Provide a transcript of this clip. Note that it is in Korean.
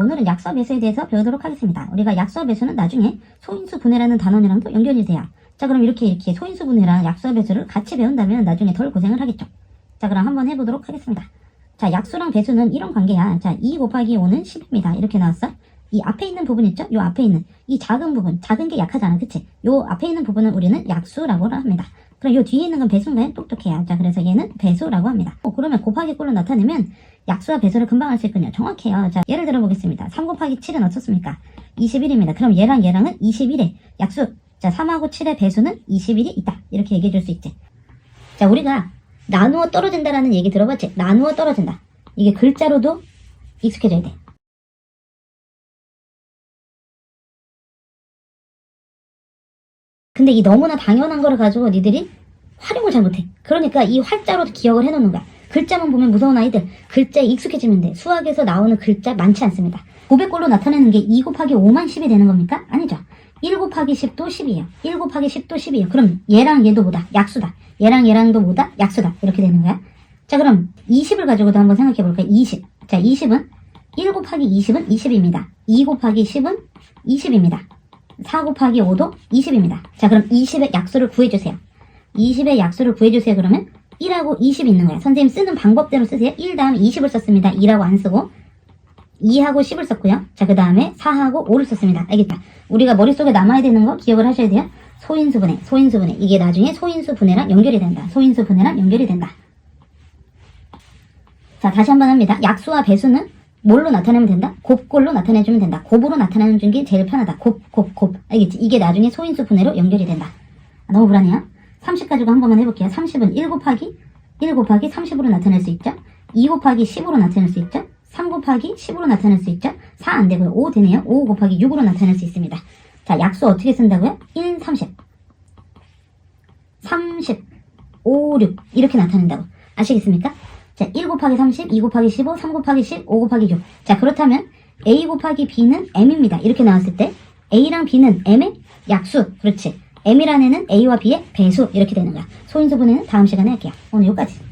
오늘은 약수와 배수에 대해서 배우도록 하겠습니다. 우리가 약수와 배수는 나중에 소인수 분해라는 단원이랑도 연결이 돼요. 자 그럼 이렇게 이렇게 소인수 분해랑 약수와 배수를 같이 배운다면 나중에 덜 고생을 하겠죠. 자 그럼 한번 해보도록 하겠습니다. 자 약수랑 배수는 이런 관계야. 자2 곱하기 5는 10입니다. 이렇게 나왔어. 이 앞에 있는 부분 있죠? 요 앞에 있는 이 작은 부분, 작은 게 약하잖아, 그치? 요 앞에 있는 부분은 우리는 약수라고 합니다. 그럼 요 뒤에 있는 건 배수인가요? 똑똑해요. 자, 그래서 얘는 배수라고 합니다. 어, 그러면 곱하기 꼴로 나타내면 약수와 배수를 금방 할 수 있군요. 정확해요. 자, 예를 들어 보겠습니다. 3 곱하기 7은 어떻습니까? 21입니다. 그럼 얘랑 얘랑은 21에 약수. 자, 3하고 7의 배수는 21이 있다. 이렇게 얘기해 줄 수 있지. 자, 우리가 나누어 떨어진다라는 얘기 들어봤지? 나누어 떨어진다. 이게 글자로도 익숙해져야 돼. 근데 이 너무나 당연한 거를 가지고 니들이 활용을 잘 못해. 그러니까 이 활자로 기억을 해놓는 거야. 글자만 보면 무서운 아이들 글자에 익숙해지면 돼. 수학에서 나오는 글자 많지 않습니다. 500골로 나타내는 게 2 곱하기 5만 10이 되는 겁니까? 아니죠. 1 곱하기 10도 10이에요. 1 곱하기 10도 10이에요. 그럼 얘랑 얘도 뭐다? 약수다. 얘랑 얘랑도 뭐다? 약수다. 이렇게 되는 거야. 자 그럼 20을 가지고도 한번 생각해 볼까요? 20. 자 20은 1 곱하기 20은 20입니다. 2 곱하기 10은 20입니다. 4 곱하기 5도 20입니다. 자, 그럼 20의 약수를 구해주세요. 20의 약수를 구해주세요. 그러면 1하고 20이 있는 거예요. 선생님 쓰는 방법대로 쓰세요. 1 다음에 20을 썼습니다. 2라고 안 쓰고 2하고 10을 썼고요. 자, 그 다음에 4하고 5를 썼습니다. 알겠다. 우리가 머릿속에 남아야 되는 거 기억을 하셔야 돼요. 소인수 분해, 소인수 분해. 이게 나중에 소인수 분해랑 연결이 된다. 소인수 분해랑 연결이 된다. 자, 다시 한번 합니다. 약수와 배수는 뭘로 나타내면 된다? 곱꼴로 나타내주면 된다. 곱으로 나타내는 게 제일 편하다. 곱, 곱, 곱. 알겠지? 이게 나중에 소인수 분해로 연결이 된다. 아, 너무 불안해요? 30 가지고 한 번만 해볼게요. 30은 1 곱하기 1 곱하기 30으로 나타낼 수 있죠? 2 곱하기 10으로 나타낼 수 있죠? 3 곱하기 10으로 나타낼 수 있죠? 4 안 되고요. 5 되네요. 5 곱하기 6으로 나타낼 수 있습니다. 자, 약수 어떻게 쓴다고요? 1, 30. 30, 5, 6. 이렇게 나타낸다고. 아시겠습니까? 자, 1 곱하기 30, 2 곱하기 15, 3 곱하기 10, 5 곱하기 6. 자, 그렇다면 A 곱하기 B는 M입니다. 이렇게 나왔을 때 A랑 B는 M의 약수. 그렇지. M이라는 애는 A와 B의 배수. 이렇게 되는 거야. 소인수 분해는 다음 시간에 할게요. 오늘 여기까지.